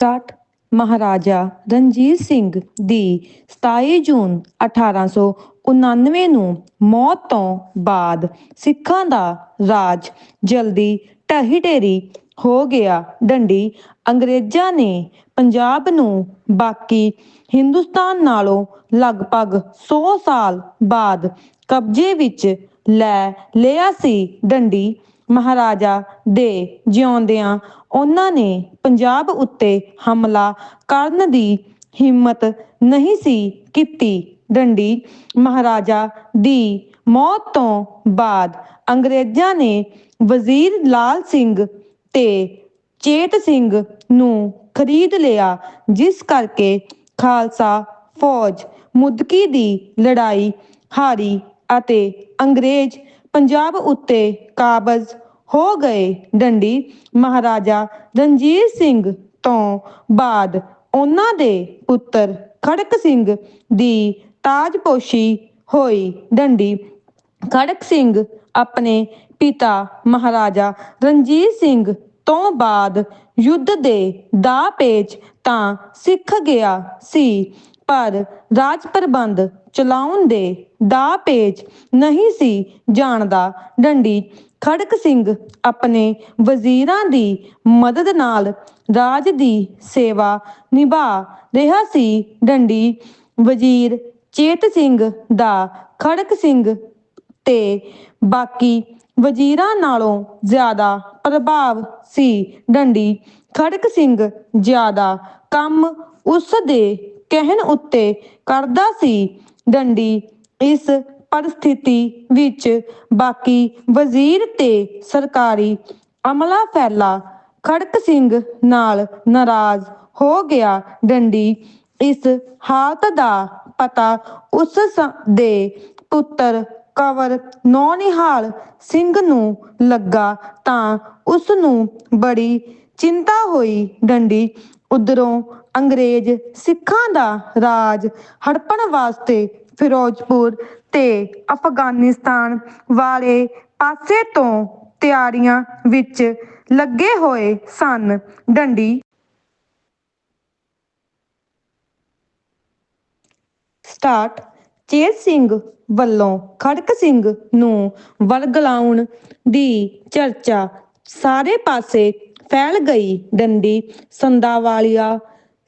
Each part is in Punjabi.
ਸਟਾਰਟ ਮਹਾਰਾਜਾ ਰਣਜੀਤ ਸਿੰਘ ਦੀ 27 ਜੂਨ 1899 ਨੂੰ ਮੌਤ ਤੋਂ ਬਾਅਦ ਸਿੱਖਾਂ ਦਾ ਰਾਜ ਜਲਦੀ ਢਹਿ ਢੇਰੀ ਹੋ ਗਿਆ। ਡੰਡੀ ਅੰਗਰੇਜ਼ਾਂ ਨੇ ਪੰਜਾਬ ਨੂੰ ਬਾਕੀ ਹਿੰਦੁਸਤਾਨ ਨਾਲੋਂ ਲਗਭਗ 100 ਸਾਲ ਬਾਅਦ ਕਬਜ਼ੇ ਵਿੱਚ ਲੈ ਲਿਆ ਸੀ। ਡੰਡੀ ਮਹਾਰਾਜਾ ਦੇ ਜਿਉਂਦਿਆਂ ਉਹਨਾਂ ਨੇ ਪੰਜਾਬ ਉੱਤੇ ਹਮਲਾ ਕਰਨ ਦੀ ਹਿੰਮਤ ਨਹੀਂ ਸੀ ਕੀਤੀ। ਡੰਡੀ ਮਹਾਰਾਜਾ ਦੀ ਮੌਤ ਤੋਂ ਬਾਅਦ ਅੰਗਰੇਜ਼ਾਂ ਨੇ ਵਜ਼ੀਰ ਲਾਲ ਸਿੰਘ ਤੇ ਚੇਤ ਸਿੰਘ ਨੂੰ ਖਰੀਦ ਲਿਆ, ਜਿਸ ਕਰਕੇ ਖਾਲਸਾ ਫੌਜ ਮੁਦਕੀ ਦੀ ਲੜਾਈ ਹਾਰੀ ਅਤੇ ਅੰਗਰੇਜ਼ ਪੰਜਾਬ ਉੱਤੇ ਕਾਬਜ਼ ਹੋ ਗਏ ਡੰਡੀ ਮਹਾਰਾਜਾ ਰਣਜੀਤ ਸਿੰਘ ਤੋਂ ਬਾਅਦ ਉਹਨਾਂ ਦੇ ਪੁੱਤਰ ਖੜਕ ਸਿੰਘ ਦੀ ਤਾਜਪੋਸ਼ੀ ਹੋਈ ਡੰਡੀ। ਖੜਕ ਸਿੰਘ ਆਪਣੇ ਪਿਤਾ ਮਹਾਰਾਜਾ ਰਣਜੀਤ ਸਿੰਘ ਤੋਂ ਬਾਅਦ ਯੁੱਧ ਦੇ ਦਾਅ ਪੇਚ ਤਾਂ ਸਿੱਖ ਗਿਆ ਸੀ, ਪਰ ਰਾਜ ਪ੍ਰਬੰਧ ਚਲਾਉਣ ਦੇ ਦਾਅ ਪੇਚ ਨਹੀਂ ਸੀ ਜਾਣਦਾ। ਡੰਡੀ ਖੜਕ ਸਿੰਘ ਆਪਣੇ ਵਜ਼ੀਰਾਂ ਦੀ ਮਦਦ ਨਾਲ ਰਾਜ ਦੀ ਸੇਵਾ ਨਿਭਾ ਰਿਹਾ ਸੀ। ਡੰਡੀ ਵਜ਼ੀਰ ਚੇਤ ਸਿੰਘ ਦਾ ਖੜਕ ਸਿੰਘ ਤੇ ਬਾਕੀ ਵਜ਼ੀਰਾਂ ਨਾਲੋਂ ਜ਼ਿਆਦਾ ਪ੍ਰਭਾਵ ਸੀ। ਡੰਡੀ ਖੜਕ ਸਿੰਘ ਜ਼ਿਆਦਾ ਕੰਮ ਉਸ ਦੇ ਕਹਿਣ ਉੱਤੇ ਕਰਦਾ ਸੀ। ਡੰਡੀ ਇਸ ਪਰਿਸਥਿਤੀ ਵਿੱਚ ਬਾਕੀ ਵਜ਼ੀਰ ਤੇ ਸਰਕਾਰੀ ਅਮਲਾ ਫੈਲਾ ਖੜਕ ਸਿੰਘ ਨਾਲ ਨਾਰਾਜ਼ ਹੋ ਗਿਆ ਡੰਡੀ। ਇਸ ਹਾਲਤ ਦਾ ਪਤਾ ਉਸ ਦੇ ਪੁੱਤਰ ਕੰਵਰ ਨੌਨਿਹਾਲ ਸਿੰਘ ਨੂੰ ਲੱਗਾ ਤਾਂ ਉਸ ਨੂੰ ਬੜੀ ਚਿੰਤਾ ਹੋਈ ਡੰਡੀ। ਉਧਰੋਂ ਅੰਗਰੇਜ਼ ਸਿੱਖਾਂ ਦਾ ਰਾਜ ਹੜਪਣ ਵਾਸਤੇ ਫਿਰੋਜ਼ਪੁਰ ਤੇ ਅਫਗਾਨਿਸਤਾਨ ਵਾਲੇ ਪਾਸੇ ਤੋਂ ਤਿਆਰੀਆਂ ਵਿੱਚ ਲੱਗੇ ਹੋਏ ਸਨ। ਡੰਡੀ ਸਟਾਰਟ। ਚੇਤ ਸਿੰਘ ਵੱਲੋਂ ਖੜਕ ਸਿੰਘ ਨੂੰ ਵਰਗਲਾਉਣ ਦੀ ਚਰਚਾ ਸਾਰੇ ਪਾਸੇ ਫੈਲ ਗਈ। ਡੰਡੀ ਸੰਦਾਵਾਲੀਆ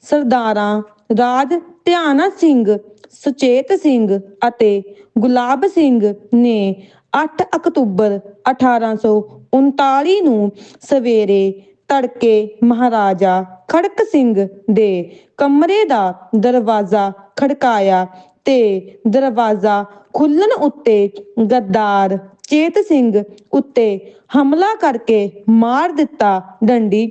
ਸਰਦਾਰਾਂ ਰਾਜ ਧਿਆਨਾ ਸਿੰਘ ਸੁਚੇਤ ਸਿੰਘ ਅਤੇ ਗੁਲਾਬ ਸਿੰਘ ਨੇ 8 ਅਕਤੂਬਰ 1839 ਨੂੰ ਸਵੇਰੇ ਤੜਕੇ ਮਹਾਰਾਜਾ ਖੜਕ ਸਿੰਘ ਦੇ ਕਮਰੇ ਦਾ ਦਰਵਾਜ਼ਾ ਖੜਕਾਇਆ ਤੇ ਦਰਵਾਜ਼ਾ ਖੁੱਲਣ ਉੱਤੇ ਗੱਦਾਰ ਚੇਤ ਸਿੰਘ ਉੱਤੇ ਹਮਲਾ ਕਰਕੇ ਮਾਰ ਦਿੱਤਾ ਡੰਡੀ।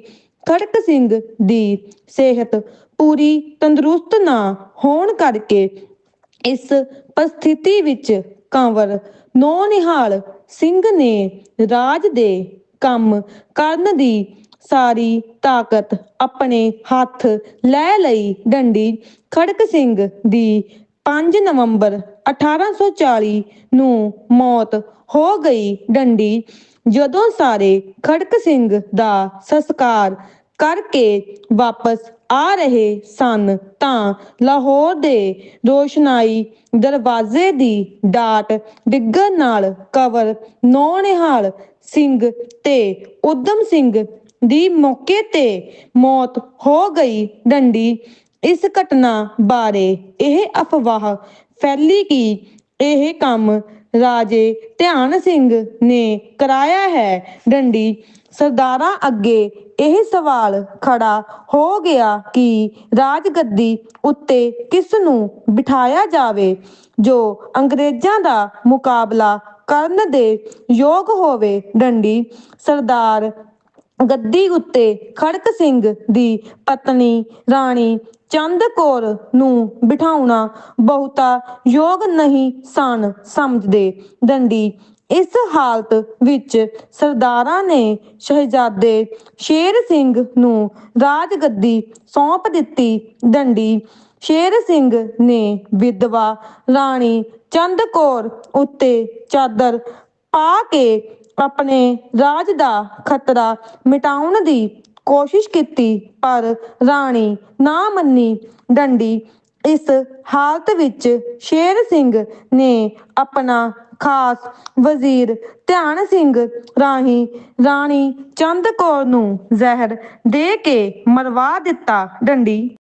ਖੜਕ ਸਿੰਘ ਦੀ ਸਿਹਤ ਪੂਰੀ ਤੰਦਰੁਸਤ ਨਾ ਹੋਣ ਕਰਕੇ ਇਸ ਪਰਿਸਥਿਤੀ ਵਿੱਚ ਕੰਵਰ ਨੌਨਿਹਾਲ ਸਿੰਘ ਨੇ ਰਾਜ ਦੇ ਕੰਮ ਕਰਨ ਦੀ ਸਾਰੀ ਤਾਕਤ ਆਪਣੇ ਹੱਥ ਲੈ ਲਈ। ਡੰਡੀ ਖੜਕ ਸਿੰਘ ਦੀ 5 ਨਵੰਬਰ 1840 ਨੂੰ ਮੌਤ ਹੋ ਗਈ। ਡੰਡੀ ਜਦੋਂ ਸਾਰੇ ਖੜਕ ਸਿੰਘ ਦਾ ਸੰਸਕਾਰ ਕਰਕੇ ਵਾਪਸ ਆ ਰਹੇ ਸਨ ਤਾਂ ਲਾਹੌਰ ਦੇ ਰੋਸ਼ਨਾਈ ਦਰਵਾਜ਼ੇ ਦੀ ਡਾਟ ਡਿੱਗਣ ਨਾਲ ਕਵਰ ਨੌਨਿਹਾਲ ਸਿੰਘ ਤੇ ਉਦਮ ਸਿੰਘ ਦੀ ਮੌਕੇ ਤੇ ਮੌਤ ਹੋ ਗਈ ਡੰਡੀ। ਇਸ ਘਟਨਾ ਬਾਰੇ ਇਹ ਅਫਵਾਹ ਫੈਲੀ ਕਿ ਇਹ ਕੰਮ ਰਾਜੇ ਧਿਆਨ ਸਿੰਘ ਨੇ ਕਰਾਇਆ ਹੈ। ਡੰਡੀ ਸਰਦਾਰਾਂ ਅੱਗੇ ਇਹ ਸਵਾਲ ਖੜਾ ਹੋ ਗਿਆ ਕਿ ਰਾਜਗੱਦੀ ਉੱਤੇ ਕਿਸ ਨੂੰ ਬਿਠਾਇਆ ਜਾਵੇ, ਜੋ ਅੰਗਰੇਜ਼ਾਂ ਦਾ ਮੁਕਾਬਲਾ ਕਰਨ ਦੇ ਯੋਗ ਹੋਵੇ ਡੰਡੀ? ਸਰਦਾਰ ਗੱਦੀ ਉੱਤੇ ਖੜਕ ਸਿੰਘ ਦੀ ਪਤਨੀ ਰਾਣੀ ਚੰਦ ਕੌਰ ਨੂੰ ਬਿਠਾਉਣਾ ਬਹੁਤਾ ਯੋਗ ਨਹੀਂ ਸਨ ਸਮਝਦੇ। ਡੰਡੀ ਇਸ ਹਾਲਤ ਵਿੱਚ ਸਰਦਾਰਾਂ ਨੇ ਸ਼ਹਿਜ਼ਾਦੇ ਸ਼ੇਰ ਸਿੰਘ ਨੂੰ ਰਾਜਗੱਦੀ ਸੌਂਪ ਦਿੱਤੀ ਡੰਡੀ। ਸ਼ੇਰ ਸਿੰਘ ਨੇ ਵਿਧਵਾ ਰਾਣੀ ਚੰਦ ਕੌਰ ਉੱਤੇ ਚਾਦਰ ਪਾ ਕੇ ਆਪਣੇ ਰਾਜ ਦਾ ਖਤਰਾ ਮਿਟਾਉਣ ਦੀ ਕੋਸ਼ਿਸ਼ ਕੀਤੀ, ਪਰ ਰਾਣੀ ਨਾ ਮੰਨੀ ਡੰਡੀ। ਇਸ ਹਾਲਤ ਵਿੱਚ ਸ਼ੇਰ ਸਿੰਘ ਨੇ ਆਪਣਾ ਖਾਸ ਵਜ਼ੀਰ ਧਿਆਨ ਸਿੰਘ ਰਾਹੀਂ ਰਾਣੀ ਚੰਦ ਕੌਰ ਨੂੰ ਜ਼ਹਿਰ ਦੇ ਕੇ ਮਰਵਾ ਦਿੱਤਾ ਡੰਡੀ।